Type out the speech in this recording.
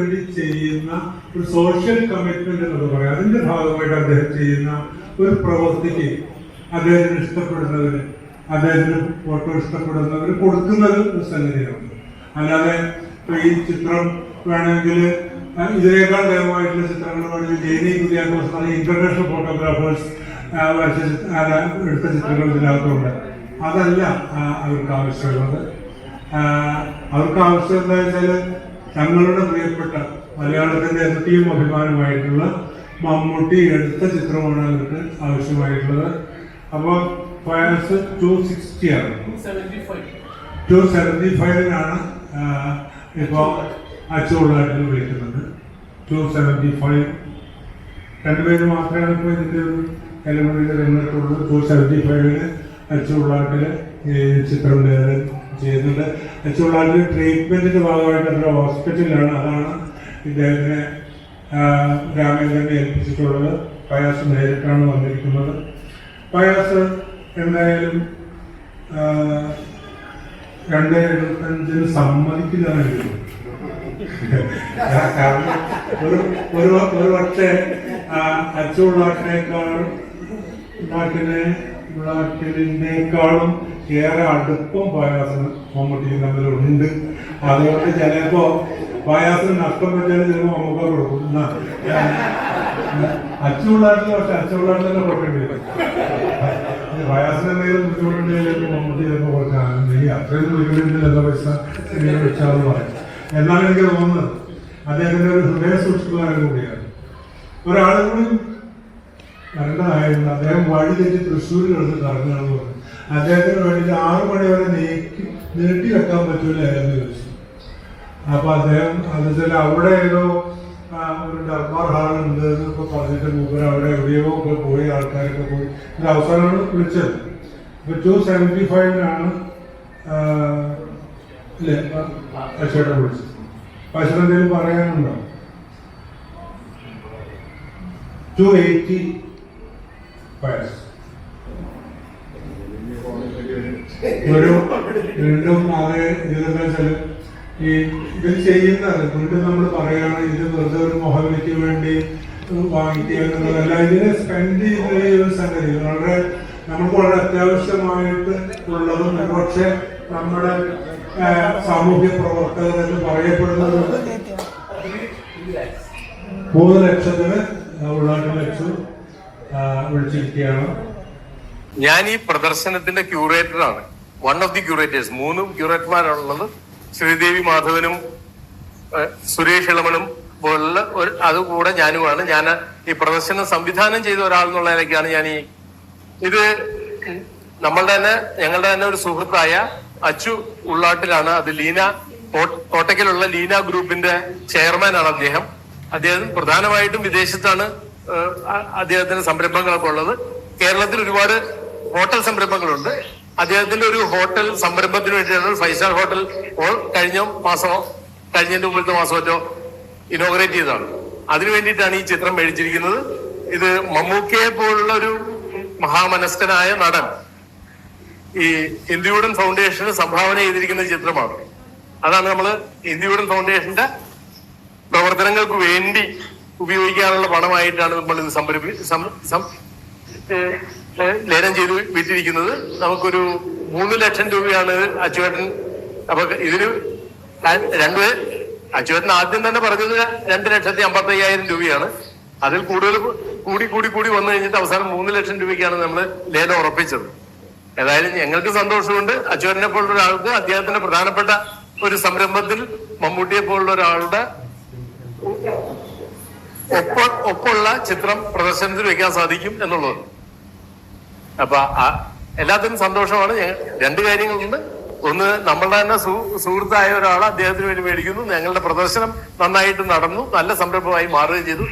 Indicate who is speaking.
Speaker 1: ചെയ്യുന്ന ഒരു social commitment എന്ന് പറയാം. അതിന്റെ ഭാഗമായിട്ട് അദ്ദേഹം ചെയ്യുന്ന ഒരു പ്രവൃത്തിക്ക് അദ്ദേഹത്തിന് ഇഷ്ടപ്പെടുന്നവര് അദ്ദേഹത്തിന് ഫോട്ടോ ഇഷ്ടപ്പെടുന്നവര് കൊടുക്കുന്നത് ഒരു സംഗതിയാണ്. അല്ലാതെ ഈ ചിത്രം വേണമെങ്കിൽ ഇതിനേക്കാൾ ദയവായിട്ടുള്ള ചിത്രങ്ങൾ വേണമെങ്കിൽ ജെനി കുര്യാക്കോസ് ഇന്റർനാഷണൽ ഫോട്ടോഗ്രാഫേഴ്സ് എടുത്ത ചിത്രങ്ങൾ ഇതിനകത്തുണ്ട്. അതല്ല അവർക്ക് ആവശ്യമുള്ളത് അവർക്ക് ആവശ്യം എന്താ വെച്ചാൽ തങ്ങളുടെ പ്രിയപ്പെട്ട മലയാളത്തിന്റെ ഏറ്റവും അഭിമാനമായിട്ടുള്ള മമ്മൂട്ടി എടുത്ത ചിത്രമാണ് അവർക്ക് ആവശ്യമായിട്ടുള്ളത്. അപ്പോൾ ഫയർസ് ടു സിക്സ്റ്റി ആണ്. ടു സെവന്റി ഫൈവിനാണ് ഇപ്പോൾ അച്ചുകൊള്ളാട്ടിൽ വിളിക്കുന്നത്. ടു സെവന്റി ഫൈവ് രണ്ടുപേര് മാത്രമാണ് ഇപ്പോൾ ഇതിന്റെ ഒരു എലമെന്റിന്റെ രംഗത്തുള്ളൂ ടു സെവന്റി ഫൈവിന് അച്ചുകൊള്ളാട്ടിൽ ചിത്രം ലേഖനം ചെയ്യുന്നുണ്ട് അച്ചുകൊള്ളാട്ടിൽ ട്രീറ്റ്മെന്റിന്റെ ഭാഗമായിട്ട് അവരുടെ ഹോസ്പിറ്റലിലാണ് അതാണ് ഇദ്ദേഹത്തിനെ ഗ്രാമീണ ഏൽപ്പിച്ചിട്ടുള്ളത്. പയാസ് നേരിട്ടാണ് വന്നിരിക്കുന്നത്. പയാസ് എന്തായാലും രണ്ട് എഴുപത്തഞ്ചിന് സമ്മതിക്കില്ലെന്ന് എനിക്ക് കാരണം ഒരു ഒരു ഒരു പക്ഷേ അച്ചുള്ളാട്ടിനേക്കാൾ നാട്ടിനെ നാട്ടിനേക്കാളും ഏറെ അടുപ്പം പായാസം മമ്മൂട്ടിയും തമ്മിലുണ്ട്. അതുകൊണ്ട് ചിലപ്പോ പായാസം നഷ്ടം പറ്റിയാൽ ചിലപ്പോൾ മമ്മൂക്ക കൊടുക്കും. അച്ചുള്ളാട്ടിൽ പക്ഷെ അച്ചുള്ളാട്ടിൽ തന്നെ കൊടുക്കേണ്ടി വരും. പ്രയാസം എന്തെങ്കിലും ബുദ്ധിമുട്ടുണ്ടെങ്കിൽ മമ്മൂട്ടി ചിലപ്പോൾ അത്രയും ബുദ്ധിമുട്ടില്ല പൈസ നീ വെച്ചാന്ന് പറയും. എന്നാണ് എനിക്ക് തോന്നുന്നത്. അദ്ദേഹത്തിന്റെ ഒരു ഹൃദയ സൂക്ഷിക്കുന്ന കൂടിയാണ്. ഒരാളും കൂടി വരേണ്ടതായിരുന്നു അദ്ദേഹം വഴി തെറ്റി തൃശ്ശൂർ കിടന്ന് കറങ്ങുകയാണെന്ന് പറഞ്ഞു. അദ്ദേഹത്തിന് വേണ്ടിയിട്ട് ആറു മണി വരെ നീക്കി നീട്ടി വെക്കാൻ പറ്റൂല എന്ന് ചോദിച്ചു. അപ്പൊ അദ്ദേഹം അത് വെച്ചാൽ അവിടെ ഏതോ ഒരു ദർബാർ ഹാൾ ഉണ്ട് എന്നൊക്കെ പറഞ്ഞിട്ട് മൂപ്പർ അവിടെ എവിടെയോ ഒക്കെ പോയി ആൾക്കാരൊക്കെ പോയി. ഇത് അവസാനമാണ് വിളിച്ചത്. ഇപ്പൊ ടു സെവന്റി ഫൈവിനാണ് അല്ലേ അശോടെ വിളിച്ചത്. പക്ഷേ എന്തെങ്കിലും പറയാനുണ്ടോ? ടു എയ്റ്റി ഒരു വീണ്ടും അത് ഇതെന്താ വെച്ചാൽ ഈ ഇത് ചെയ്യുന്നത് വീണ്ടും നമ്മൾ പറയുകയാണ് ഇത് വെറുതെ ഒരു മൊഹബലിക്ക് വേണ്ടി വാങ്ങിക്കുക എന്നുള്ളതല്ല ഇതിനെ സ്പെൻഡ് ഈ ഒരു സംഗതി വളരെ നമുക്ക് വളരെ അത്യാവശ്യമായിട്ട് ഉള്ളതും പക്ഷെ നമ്മുടെ സാമൂഹ്യ പ്രവർത്തകർ എന്ന് പറയപ്പെടുന്നത് മൂന്ന് ലക്ഷത്തിന് ഉള്ള ലക്ഷം വിളിച്ചിരിക്കുകയാണ്.
Speaker 2: ഞാൻ ഈ പ്രദർശനത്തിന്റെ ക്യൂറേറ്ററാണ് വൺ ഓഫ് ദി ക്യൂറേറ്റേഴ്സ് മൂന്ന് ക്യൂറേറ്റർമാരാണുള്ളത് ശ്രീദേവി മാധവനും സുരേഷ് ഇളമനും പോലുള്ള ഒരു അതുകൂടെ ഞാനുമാണ്. ഞാൻ ഈ പ്രദർശനം സംവിധാനം ചെയ്ത ഒരാൾ എന്നുള്ള നിലയ്ക്കാണ് ഞാൻ ഈ ഇത് നമ്മളുടെ തന്നെ ഞങ്ങളുടെ തന്നെ ഒരു സുഹൃത്തായ അച്ചു ഉള്ളാട്ടിലാണ് അത് ലീന കോട്ടയ്ക്കലുള്ള ലീന ഗ്രൂപ്പിന്റെ ചെയർമാനാണ് അദ്ദേഹം. അദ്ദേഹം പ്രധാനമായിട്ടും വിദേശത്താണ് അദ്ദേഹത്തിന്റെ സംരംഭങ്ങളൊക്കെ ഉള്ളത്. കേരളത്തിൽ ഒരുപാട് ഹോട്ടൽ സംരംഭങ്ങളുണ്ട്. അദ്ദേഹത്തിന്റെ ഒരു ഹോട്ടൽ സംരംഭത്തിന് വേണ്ടിയാണ് ഫൈവ് സ്റ്റാർ ഹോട്ടൽ കഴിഞ്ഞ മാസമോ കഴിഞ്ഞതിന്റെ മുമ്പത്തെ മാസമോ ഇനോഗ്രേറ്റ് ചെയ്തതാണ്. അതിനു വേണ്ടിയിട്ടാണ് ഈ ചിത്രം മേടിച്ചിരിക്കുന്നത്. ഇത് മമ്മൂക്കയെ പോലുള്ള ഒരു മഹാമനസ്കനായ നടൻ ഈ ഇന്ത്യയുടെ ഫൗണ്ടേഷന് സംഭാവന ചെയ്തിരിക്കുന്ന ചിത്രമാണ്. അതാണ് നമ്മൾ ഇന്ത്യയുടെ ഫൗണ്ടേഷന്റെ പ്രവർത്തനങ്ങൾക്ക് വേണ്ടി ഉപയോഗിക്കാനുള്ള പണമായിട്ടാണ് നമ്മൾ ഇത് സംഭരിപ്പി സം- സം- ഏഹ് ഏഹ് ലേലം ചെയ്ത് വിട്ടിരിക്കുന്നത് നമുക്കൊരു മൂന്ന് ലക്ഷം രൂപയാണ് അച്ചുവേട്ടൻ അപ്പൊ ഇതിന് രണ്ട് അച്ചുവേട്ടൻ ആദ്യം തന്നെ പറഞ്ഞത് രണ്ട് ലക്ഷത്തി അമ്പത്തി അയ്യായിരം രൂപയാണ്. അതിൽ കൂടുതൽ കൂടി കൂടി കൂടി വന്നു കഴിഞ്ഞിട്ട് അവസാനം മൂന്ന് ലക്ഷം രൂപയ്ക്കാണ് നമ്മൾ ലേലം ഉറപ്പിച്ചത്. ഏതായാലും ഞങ്ങൾക്ക് സന്തോഷമുണ്ട്. അച്ചുവേട്ടനെ പോലുള്ള ഒരാൾക്ക് അദ്ദേഹത്തിന്റെ പ്രധാനപ്പെട്ട ഒരു സംരംഭത്തിൽ മമ്മൂട്ടിയെ പോലുള്ള ഒരാളുടെ ഒപ്പ ഒപ്പമുള്ള ചിത്രം പ്രദർശനത്തിൽ വെക്കാൻ സാധിക്കും എന്നുള്ളത്. അപ്പൊ എല്ലാത്തിനും സന്തോഷമാണ്. രണ്ട് കാര്യങ്ങളുണ്ട്. ഒന്ന് നമ്മളുടെ തന്നെ സുഹൃത്തായ ഒരാൾ അദ്ദേഹത്തിന് വേണ്ടി മേടിക്കുന്നു. ഞങ്ങളുടെ പ്രദർശനം നന്നായിട്ട് നടന്നു. നല്ല സംരംഭമായി മാറുകയും ചെയ്തു.